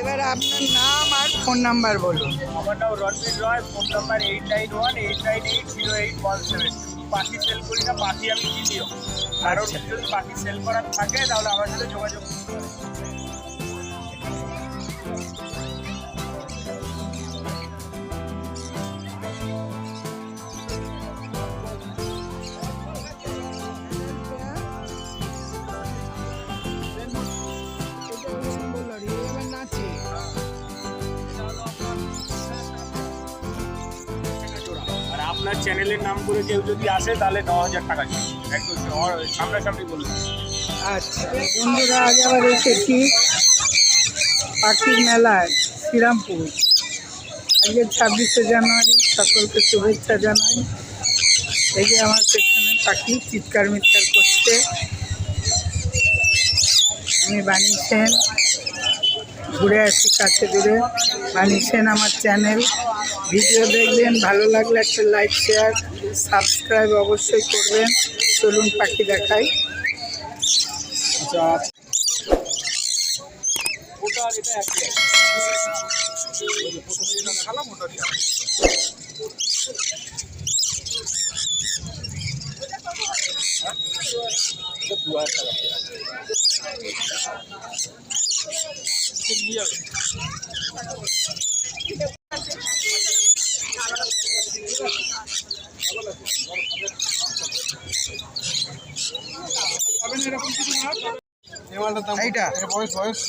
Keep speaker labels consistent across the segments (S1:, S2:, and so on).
S1: এবার আপনার নাম আর ফোন নাম্বার বলুন।
S2: আমার নাম Ranbir Roy phone number eight nine one eight nine eight zero eight one seven পাখি সেল করি না পাখি আমি কিনিও। কারণ
S1: আচ্ছা।
S2: যদি পাখি সেল করার থাকে তাহলে আমার সাথে যোগাযোগ করতে পারে আপনার চ্যানেলের নাম করে কেউ যদি আসে, তাহলে ন হাজার টাকা একদম সামনাসামনি বলুন
S1: আচ্ছা বন্ধুরা আজ আবার এসেছি পাখির মেলায় শ্রীরামপুর। আজকে ছাব্বিশে জানুয়ারি, সকলকে শুভেচ্ছা জানাই। এই যে আমার পেছনে পাখি চিৎকার মিৎকার করছে। আমি বানিয়েছেন ঘুরে আসি কাছে দূরে। বানিয়েছেন আমার চ্যানেল। ভিডিও দেখবেন ভালো লাগলে একটা লাইক শেয়ার সাবস্ক্রাইব অবশ্যই করবেন। চলুন পাখি দেখাই
S2: আচ্ছা ওটা আর এটা একই আছে। ওই যে প্রথমে যেটা দেখালাম ওটারই আছে। হ্যাঁ? এটা দু হাজার টাকা। এটা নিয়ে যাবে। পাবেন এরকম কিছু মাল?
S3: দাম বয়স বয়স।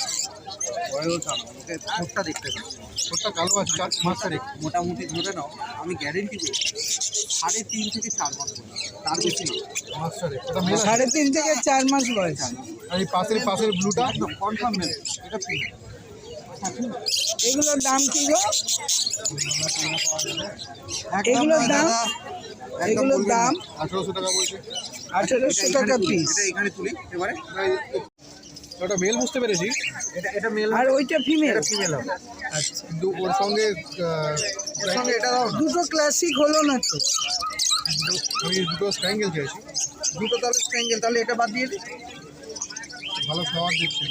S3: ঠোঁটটা দেখতে হবে ঠোঁটটা কালো আছে চার মাস মোটামুটি ধরে নাও আমি গ্যারেন্টি দিই সাড়ে তিন থেকে চার মাস তার বেশি না। এটা
S1: সাড়ে তিন থেকে চার মাস বয়স
S3: আর এই পাশের পাশের ব্লুটা? Confirm male. এটা
S1: এগুলোর দাম কি গো? এগুলোর দাম? এগুলোর দাম?
S3: আঠারোশো টাকা বলছে।
S1: আঠেরোশো টাকা পিস
S3: এখানে তুলি এবারে। ওটা মেল বুঝতে পেরেছি। এটা এটা মেল
S1: আর ওইটা ফিমেল
S3: এটা ফিমেল হবে। আচ্ছা। কিন্তু ওর সঙ্গে ওর সঙ্গে এটা
S1: দুটো ক্লাসিক হলো না তো?
S3: আমি দুটো স্ট্যাঙ্গেল চাইছি।
S1: দুটো তাহলে স্ট্যাঙ্গেল তাহলে এটা বাদ দিয়ে দিই?
S3: ভালো খাবার দিচ্ছে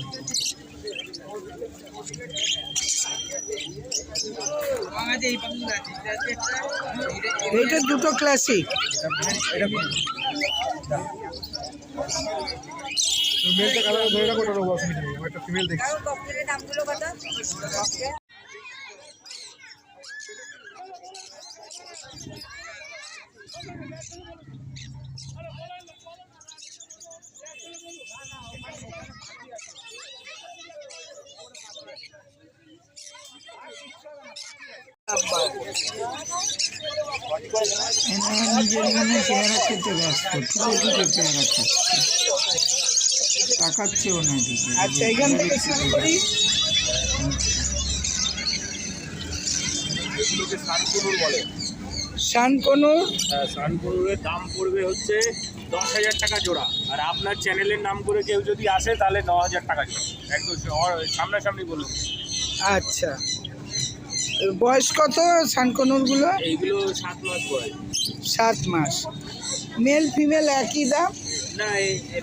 S1: এইটা দুটো ক্লাসিক
S3: মেলটা কালার ধরে রাখো ওটা অসুবিধা নেই আমি একটা ফিমেল দেখছি
S1: নিজের মনে চেহারা খেতে ব্যস্ত ঠুকে ঠুকে চেহারা খাচ্ছে তাকাচ্ছেও না দিকে আচ্ছা এখান থেকে শুরু করি।
S2: বলে।
S1: শানকনুর
S2: হ্যাঁ সানকুনুরের দাম পড়বে হচ্ছে দশ হাজার টাকা জোড়া। আর আপনার চ্যানেলের নাম করে কেউ যদি আসে তাহলে ন হাজার টাকা জোড়া। একদম সামনাসামনি বলুন।
S1: আচ্ছা। বয়স কত শানকনুরগুলো
S2: এইগুলো সাত মাস বয়স।
S1: সাত মাস। মেল ফিমেল একই দাম?
S2: না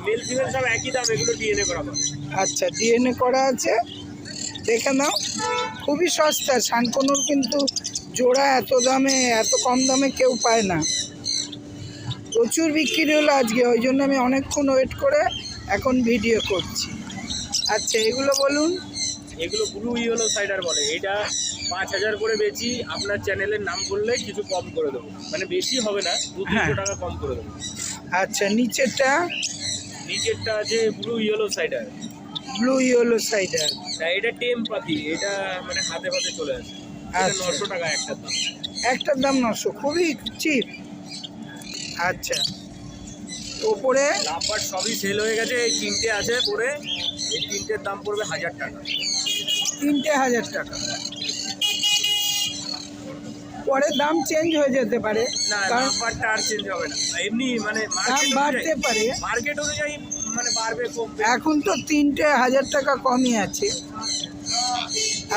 S2: মেল ফিমেল সব একই দাম এগুলো ডিএনএ করা
S1: আচ্ছা ডিএনএ করা আছে। দেখে নাও। খুবই সস্তা শানকনুর কিন্তু জোড়া এত দামে এত কম দামে কেউ পায় না। প্রচুর বিক্রি হলো আজকে ওই জন্য আমি অনেকক্ষণ ওয়েট করে এখন ভিডিও করছি। আচ্ছা এগুলো বলুন।
S2: এগুলো ব্লু ইয়েলো সাইডার বলে। এটা পাঁচ হাজার করে বেচি আপনার চ্যানেলের নাম করলে কিছু কম করে দেবো। মানে বেশি হবে না দু তিনশো
S1: হ্যাঁ।
S2: টাকা কম করে দেবো।
S1: আচ্ছা নিচেরটা?
S2: নিচেরটা আছে ব্লু ইয়েলো সাইডার
S1: ব্লু ইয়েলো সাইডার
S2: এটা টেম পাতি এটা মানে হাতে হাতে চলে আসে।
S1: আচ্ছা।
S2: নশো টাকা একটা দাম।
S1: একটার দাম নশো খুবই চিপ আচ্ছা। ওপরে?
S2: নাম্বার সবই সেল হয়ে গেছে এই তিনটে আছে পরে। এই তিনটের দাম পড়বে হাজার টাকা।
S1: তিনটে হাজার টাকা। পরে দাম চেঞ্জ হয়ে যেতে পারে।
S2: না
S1: কারণ
S2: নাম্বারটা আর চেঞ্জ হবে না। এমনি মানে
S1: দাম বাড়তে পারে।
S2: মার্কেট অনুযায়ী মানে বাড়বে কমবে।
S1: এখন তো তিনটে হাজার টাকা কমই আছে।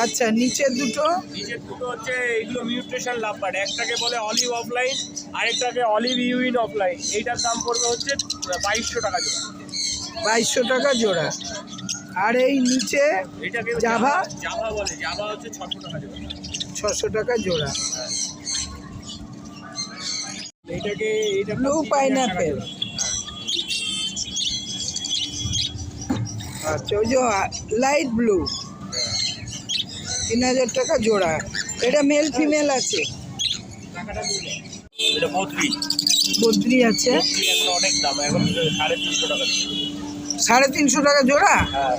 S1: আচ্ছা নিচের দুটো?
S2: নিচের দুটো হচ্ছে এগুলো মিউটেশন লাভবার একটাকে বলে অলিভ অফলাইন আরেকটাকে অলিভ ইউইন অফলাইন এইটার দাম পড়বে হচ্ছে বাইশশো টাকা জোড়া।
S1: বাইশশো টাকা জোড়া। আর এই নিচে
S2: এটাকে
S1: জাভা?
S2: জাভা বলে জাভা হচ্ছে ছশো টাকা জোড়া।
S1: ছশো টাকা জোড়া।
S2: এইটাকে এইটা
S1: Blue pineapple। আচ্ছা ওই যে লাইট ব্লু তিন হাজার টাকা জোড়া। এটা মেল ফিমেল আছে?
S2: এটা বত্রি
S1: বদ্রি আছে?
S2: এখন অনেক দাম। এখন সাড়ে তিনশো টাকা
S1: সাড়ে তিনশো টাকা জোড়া?
S2: হ্যাঁ।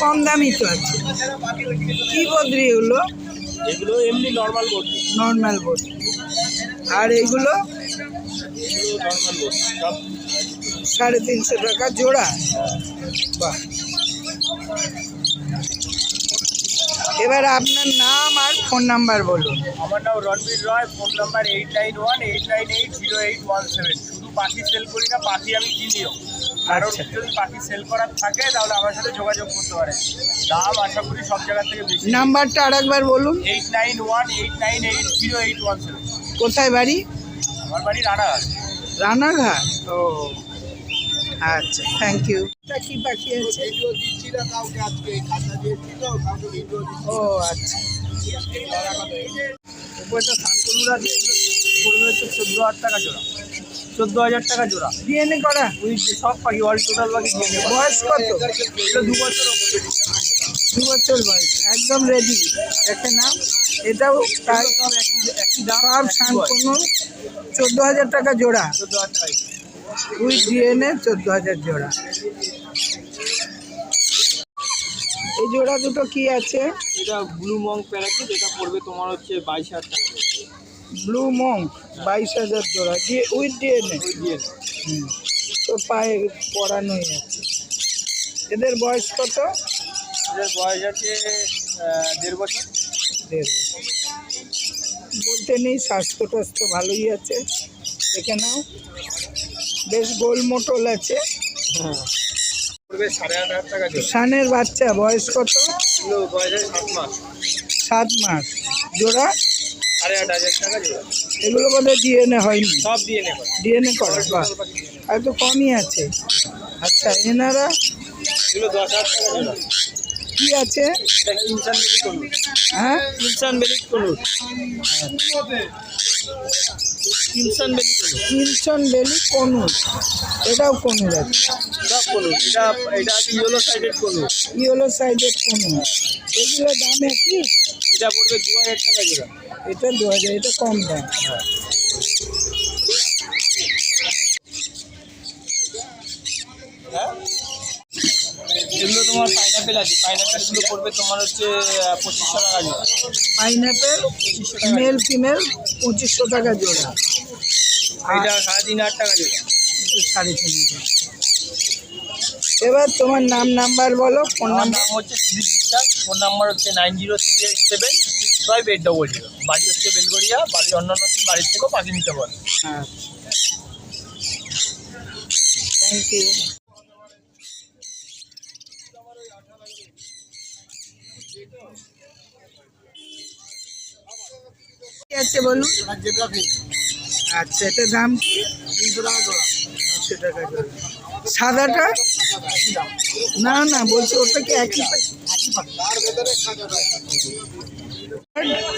S1: কম দামই তো আছে। কি বদ্রি এগুলো
S2: এগুলো এমনি নর্মাল বদ্রি
S1: নর্মাল বদ্রি আর এইগুলো সাড়ে তিনশো টাকা জোড়া। বাহ। এবার আপনার নাম আর ফোন নাম্বার বলুন।
S2: আমার নাম Ranbir Roy phone number eight nine one eight nine eight zero eight one seven. শুধু পাখি সেল করি না পাখি আমি কিনিও। কারণ
S1: আচ্ছা।
S2: যদি পাখি সেল করার থাকে তাহলে আমার সাথে যোগাযোগ করতে পারে দাম আশা করি সব জায়গা থেকে বেশি।
S1: নাম্বারটা আরেকবার বলুন।
S2: Eight nine one eight nine eight zero eight one seven.
S1: কোথায় বাড়ি?
S2: আমার বাড়ি রানাঘাট।
S1: রানাঘাট ও আচ্ছা থ্যাংক ইউ কি পাখি আছে? ও আচ্ছা।
S2: উপরটা থানকুনুর আছে পড়বে হচ্ছে চোদ্দ হাজার টাকা জোড়া। চোদ্দ হাজার টাকা জোড়া।
S1: ডিএনএ করা?
S2: ওই সব পাখি অল টোটাল পাখি
S1: বয়স কত?
S2: দু বছর
S1: দু বছর বয়স একদম রেডি দেখে নাও এটাও তাই
S2: সব
S1: শান্তনু চোদ্দ হাজার টাকা জোড়া। উইথ ডিএনএ চোদ্দ হাজার জোড়া। এই জোড়া দুটো কি আছে?
S2: এটা ব্লু মং প্যারাকিট এটা পড়বে তোমার হচ্ছে বাইশ হাজার টাকা।
S1: ব্লু মঙ্ক বাইশ হাজার জোড়া। দিয়ে উইথ ডিএনএ তো পায়ে পড়ানোই আছে। এদের বয়স কত?
S2: এটার বয়স আছে দেড় বছর?
S1: দেড় বছর। বলতে নেই স্বাস্থ্য টাস্থ্য ভালোই আছে দেখে নাও। বেশ গোল মোটল আছে সানের বাচ্চা বয়স কত?
S2: সাত মাস।
S1: জোড়া? এগুলো বোধহয় ডিএনএ হয়নি?
S2: সব নেবে
S1: ডিএনএ করা হয়তো কমই আছে। আচ্ছা এনারা?
S2: এগুলো দশ হাজার টাকা জোড়া।
S1: কি আছে? হ্যাঁ?
S2: বেলি কনুর বেলি কনুর
S1: বেলি কনুর এটাও কনুর আছে
S2: সব কনুর এটা এটা আছে ইয়েলো সাইডেড কনুর
S1: ইয়েলো সাইডের কনুর এগুলো দাম একই?
S2: এটা পড়বে দু হাজার টাকা জোড়া
S1: এটা দু হাজার এটা কম দাম।
S2: পাইনাপেল আছে। পাইনাপেলগুলো পড়বে তোমার হচ্ছে পঁচিশশো টাকা জোড়া।
S1: পাইনাপেল মেল ফিমেল পঁচিশশো টাকা জোড়া।
S2: এটা সাড়ে তিন হাজার টাকা জোড়া।
S1: সাড়ে তিন হাজার। এবার তোমার নাম নাম্বার বলো ফোন নাম্বার
S2: নাম হচ্ছে ফোন নাম্বার হচ্ছে nine zero three eight seven six five eight double zero বাড়ি হচ্ছে বেলগড়িয়া বাড়ির অন্যান্য দিন বাড়ির থেকেও পাখি নিতে পারে
S1: হ্যাঁ থ্যাংক ইউ কি আছে বলুন? আচ্ছা এটা দাম কি? তিনশো টাকা জোড়া তিনশো টাকা জোড়া সাদাটা? না না বলছি ওটা কি একই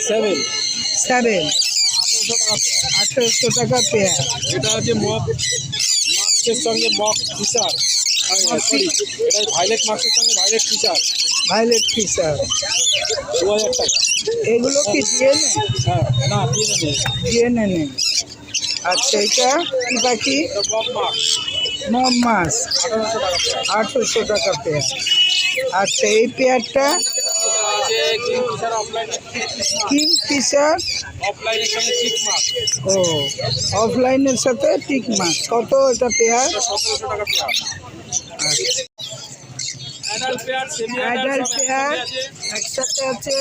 S2: সেভেন
S1: সেভেন আঠেরোশো টাকা পেয়ার
S2: এটা হচ্ছে মাস্কের সঙ্গে সরি এটা ভাইলেট মাস্কের সঙ্গে ভাইলেট ফিচার
S1: ভাইলেট ফিশার
S2: দু হাজার টাকা।
S1: এগুলো কি ডিএনএ
S2: হ্যাঁ না
S1: ডিএনএ নেই আচ্ছা এটা কি পাখি মাছ।
S2: আঠারোশো টাকা
S1: পেয়ার আচ্ছা এই পেয়ারটা
S2: কিং
S1: ফিশার ও অফলাইনের সাথে টিক মাছ। কত এটা পেয়ার
S2: সতেরোশো টাকা পেয়ার
S4: অ্যাডাল্ট পেয়ার আছে।
S1: একসাথে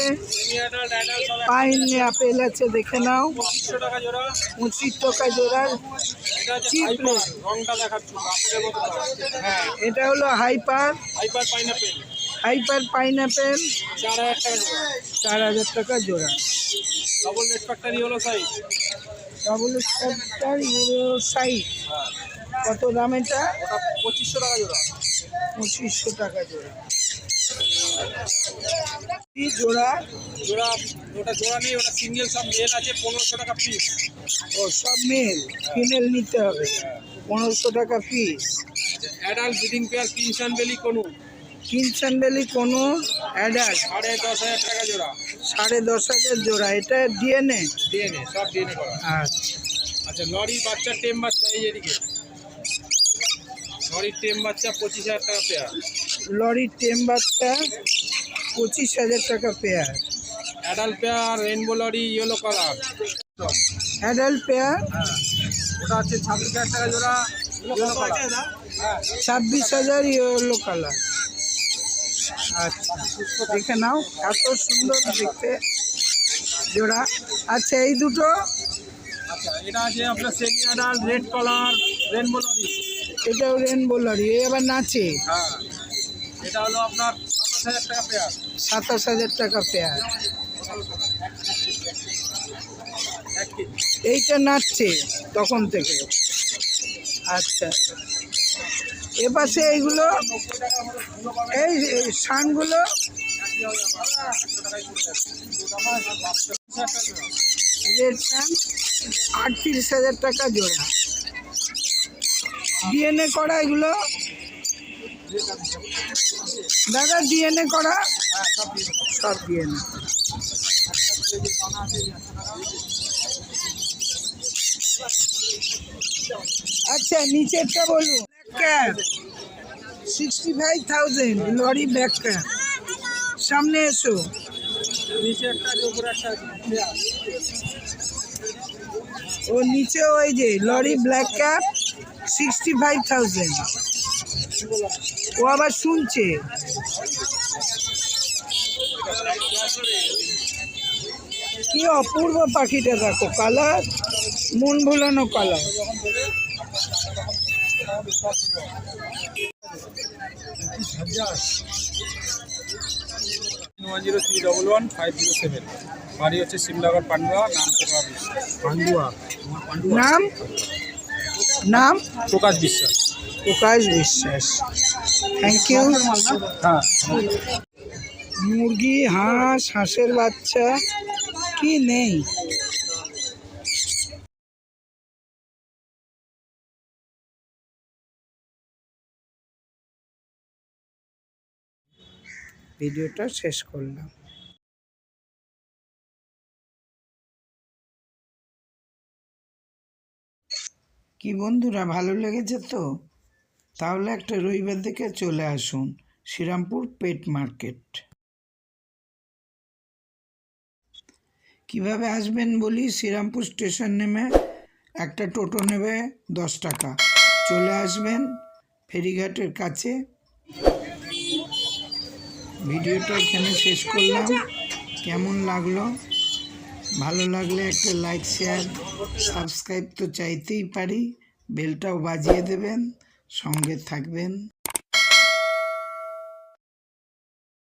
S1: পাইন আপেল আছে। দেখে নাও। পঁচিশ টাকা
S4: হ্যাঁ।
S1: এটা হলো হাইপার
S4: হাইপার পাইনাপেল চার হাজার টাকা জোড়া। ডবল ফ্যাক্টরি হলো সাইজ
S1: ডবল সাইজ কত দাম এটা?
S4: পঁচিশশো টাকা জোড়া।
S1: পঁচিশশো টাকা জোড়া। জোড়া?
S4: জোড়া ওটা জোড়া নেই ওটা সিঙ্গেল সব মেল আছে পনেরোশো টাকা পিস
S1: ও সব মেল ফিমেল নিতে হবে। পনেরোশো টাকা পিস
S4: অ্যাডাল্ট ব্রিডিং পেয়ার কিনসান বেলি কোনো?
S1: কিন অ্যাডাল্ট
S4: সাড়ে দশ হাজার টাকা জোড়া।
S1: সাড়ে দশ হাজার জোড়া এটা ডিএনএ
S4: ডিএনএ সব ডিএনএ করা।
S1: আচ্ছা।
S4: আচ্ছা লরি বাচ্চা টেম বাচ্চা এদিকে। লরির টেম বাচ্চা পঁচিশ হাজার টাকা পেয়ার।
S1: লরির টেম বাচ্চা পঁচিশ হাজার টাকা pair.
S4: Adult pair rainbow lory yellow colour.
S1: Adult pair.
S4: ওটা হচ্ছে ছাব্বিশ হাজার টাকা জোড়া ইয়েলো কালার। হ্যাঁ
S1: ছাব্বিশ হাজার ইয়েলো কালার। আচ্ছা দেখে নাও এত সুন্দর দেখতে জোড়া। আচ্ছা এই দুটো?
S4: আচ্ছা এটা আছে আপনার semi adult red colour rainbow lory.
S1: এটাও রেনবো লরি এ আবার নাচে।
S4: হ্যাঁ এটা হলো আপনার সাতাশ হাজার টাকা পেয়ার
S1: এইটা নাচছে তখন থেকে। আচ্ছা। এপাশে এইগুলো এই শানগুলো। রেড শান আটত্রিশ হাজার টাকা জোড়া। ডিএনএ করা এগুলো? দাদা ডিএনএ করা? সব ডিএনএ আচ্ছা নিচেরটা বলুন। Cap sixty five thousand lory back cap সামনে এসো। ও নিচে ওই যে, lory black cap sixty five thousand ও আবার শুনছে। কি অপূর্ব পাখিটা দেখো কালার মন ভোলানো colour.
S4: One zero three double one five zero seven বাড়ি হচ্ছে সিমলাগড় পান্ডুয়া নাম পান্ডুয়া
S1: নাম? নাম?
S4: প্রকাশ বিশ্বাস।
S1: প্রকাশ বিশ্বাস। থ্যাংক ইউ
S4: হ্যাঁ।
S1: মুরগি হাঁস হাঁসের বাচ্চা কি নেই? ভিডিওটা শেষ করলাম। কি বন্ধুরা, ভালো লেগেছে তো? তাহলে একটা রবিবার দিকে চলে আসুন, শ্রীরামপুর পেট মার্কেট। কীভাবে আসবেন বলি, শ্রীরামপুর স্টেশন নেমে একটা টোটো নেবে দশ টাকা। চলে আসবেন ফেরিঘাটের কাছে। ভিডিওটা এখানে শেষ করলাম। কেমন লাগল? ভালো লাগলে একটা লাইক শেয়ার সাবস্ক্রাইব তো চাইতেই পারি। বেলটাও বাজিয়ে দেবেন। সঙ্গে থাকবেন।